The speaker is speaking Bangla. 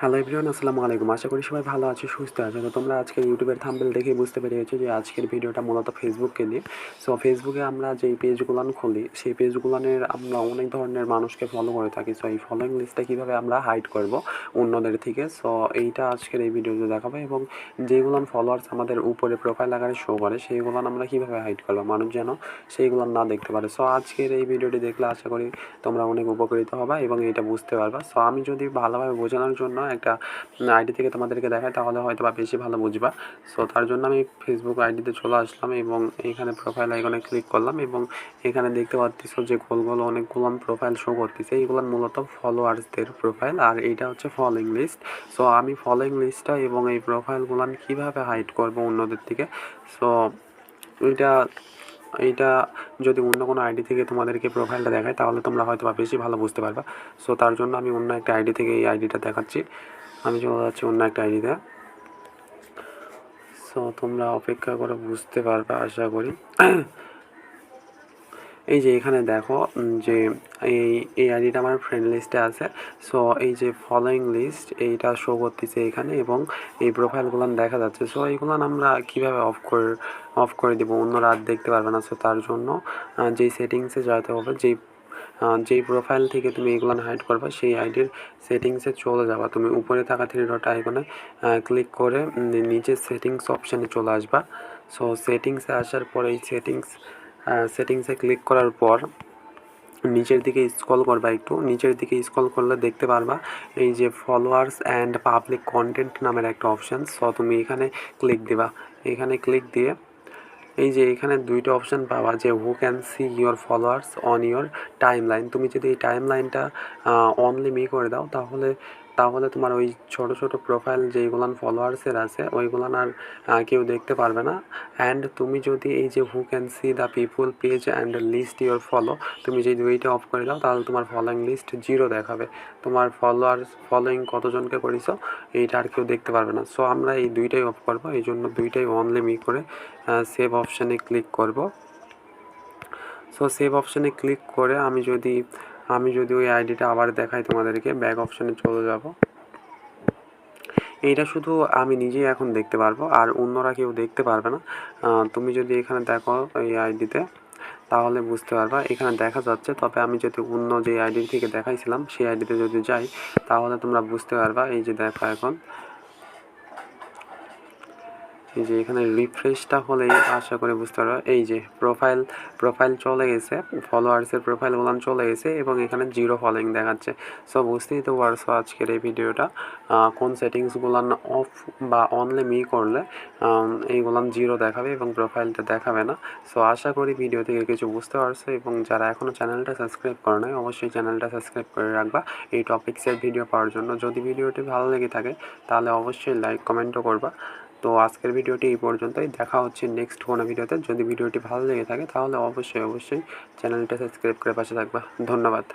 হ্যালো এভরিওয়ান আসসালামু আলাইকুম। আশা করি সবাই ভালো আছে, সুস্থ আছে। তো তোমরা আজকে ইউটিউবের থাম্বেল দেখে বুঝতে পেরেছ যে আজকের ভিডিওটা মূলত ফেসবুককে নিয়ে সো ফেসবুকে আমরা যেই পেজগুলান খুলি, সেই পেজগুলানের আমরা অনেক ধরনের মানুষকে ফলো করে থাকি। সো এই ফলোয়িং লিস্টটা কীভাবে আমরা হাইড করব অন্যদের থেকে? সো এইটা আজকের এই ভিডিওতে দেখাবো এবং যেগুলান ফলোয়ার্স আমাদের উপরে প্রোফাইল আকারে শো করে, সেইগুলান আমরা কীভাবে হাইড করব? মানুষ যেন সেইগুলান না দেখতে পারে। সো আজকের এই ভিডিওটি দেখলে আশা করি তোমরা অনেক উপকৃত হবা এবং এটা বুঝতে পারবা। সো আমি যদি ভালোভাবে বোঝানোর জন্য একটা আইডি থেকে তোমাদেরকে দেখায়, তাহলে হয়তো বা বেশি ভালো বুঝবা। সো তার জন্য আমি ফেসবুক আইডিতে চলে আসলাম এবং এখানে প্রোফাইল আইকনে ক্লিক করলাম এবং এখানে দেখতে পাচ্ছ যে গোল গোল অনেকগুলো প্রোফাইল শো করতেছে। এইগুলো মূলত ফলোয়ার্সদের প্রোফাইল আর এইটা হচ্ছে ফলোয়িং লিস্ট সো আমি ফলোয়িং লিস্টটা এবং এই প্রোফাইলগুলো আমি কীভাবে হাইড করব অন্যদের থেকে? সো এটা এইটা যদি অন্য কোনো আইডি থেকে তোমাদেরকে প্রোফাইলটা দেখায়, তাহলে তোমরা হয়তো বা বেশি ভালো বুঝতে পারবা। সো তার জন্য আমি অন্য একটা আইডি থেকে এই আইডিটা দেখাচ্ছি। আমি চলে যাচ্ছি অন্য একটা আইডিতে। সো তোমরা অপেক্ষা করে বুঝতে পারবে, আশা করি। এই যে এখানে দেখো যে এই এই আইডিটা আমার ফ্রেন্ড লিস্টে আছে। সো এই যে ফলোয়িং লিস্ট এইটা শো করতেছে এখানে এবং এই প্রোফাইলগুলো দেখা যাচ্ছে। সো এইগুলো আমরা কীভাবে অফ করে অফ করে দেবো? অন্যরা আর দেখতে পারবে না। সো তার জন্য যেই সেটিংসে যেতে হবে, যেই যেই প্রোফাইল থেকে তুমি এগুলো হাইড করবা, সেই আইডির সেটিংসে চলে যাবা। তুমি উপরে থাকা থ্রি ডট আইকনে ক্লিক করে নিচে সেটিংস অপশানে চলে আসবা। সো সেটিংসে আসার পর এই সেটিংস সেটিংসে ক্লিক করার পর নিচের দিকে স্ক্রল করবা একটু। নিচের দিকে স্ক্রল করলে দেখতে পারবা এই যে ফলোয়ার্স অ্যান্ড পাবলিক কন্টেন্ট নামের একটা অপশান সো তুমি এখানে ক্লিক দিবা। এখানে ক্লিক দিয়ে এই যে এখানে দুইটা অপশান পাওয়া যে who can see your followers on your timeline তুমি যদি এই টাইম লাইনটা অনলি মি করে দাও, তাহলে তাহলে তোমার ওই ছোটো ছোটো প্রোফাইল যেইগুলান ফলোয়ার্সের আছে ওইগুলান আর কেউ দেখতে পারবে না। অ্যান্ড তুমি যদি এই যে who can see the people page and list your follow তুমি যদি দুইটা অফ করে দাও, তাহলে তোমার ফলোয়িং লিস্ট জিরো দেখাবে। তোমার ফলোয়ার্স ফলোয়িং কতজনকে করেছ, এইটা আর কেউ দেখতে পারবে না। সো আমরা এই দুইটাই অফ করব। এই জন্য দুইটাই অনলি মি করে সেভ অপশানে ক্লিক করব। সো সেভ অপশানে ক্লিক করে আমি যদি আমি যদি ওই আইডিটা আবার দেখাই তোমাদেরকে ব্যাক অপশানে চলে যাব। এইটা শুধু আমি নিজেই এখন দেখতে পারব, আর অন্যরা কেউ দেখতে পারবে না। তুমি যদি এখানে দেখো এই আইডিতে, তাহলে বুঝতে পারবা। এখানে দেখা যাচ্ছে, তবে আমি যদি অন্য যে আইডি থেকে দেখাইছিলাম, সেই আইডিতে যদি যাই, তাহলে তোমরা বুঝতে পারবা। এই যে দেখো এখন এই যে এখানে রিফ্রেশটা হলেই আশা করে বুঝতে পারব, এই যে প্রোফাইল প্রোফাইল চলে গেছে ফলোয়ার্সের প্রোফাইলগুলো চলে গেছে এবং এখানে জিরো ফলোয়িং দেখাচ্ছে। সো বুঝতেই তো পারছ আজকের এই ভিডিওটা কোন সেটিংসগুলান অফ বা অনলি মি করলে এইগুলান জিরো দেখাবে এবং প্রোফাইলটা দেখাবে না। সো আশা করি ভিডিও থেকে কিছু বুঝতে পারছ এবং যারা এখনও চ্যানেলটা সাবস্ক্রাইব করে নাই, অবশ্যই চ্যানেলটা সাবস্ক্রাইব করে রাখবা। এই টপিক্সের ভিডিও পাওয়ার জন্য। যদি ভিডিওটি ভালো লেগে থাকে, তাহলে অবশ্যই লাইক কমেন্টও করবা। তো আজকের ভিডিওটি এই পর্যন্তই। দেখা হচ্ছে নেক্সট কোনো ভিডিওতে। যদি ভিডিওটি ভালো লেগে থাকে তাহলে অবশ্যই অবশ্যই চ্যানেলটা সাবস্ক্রাইব করে পাশে থাকবা। ধন্যবাদ।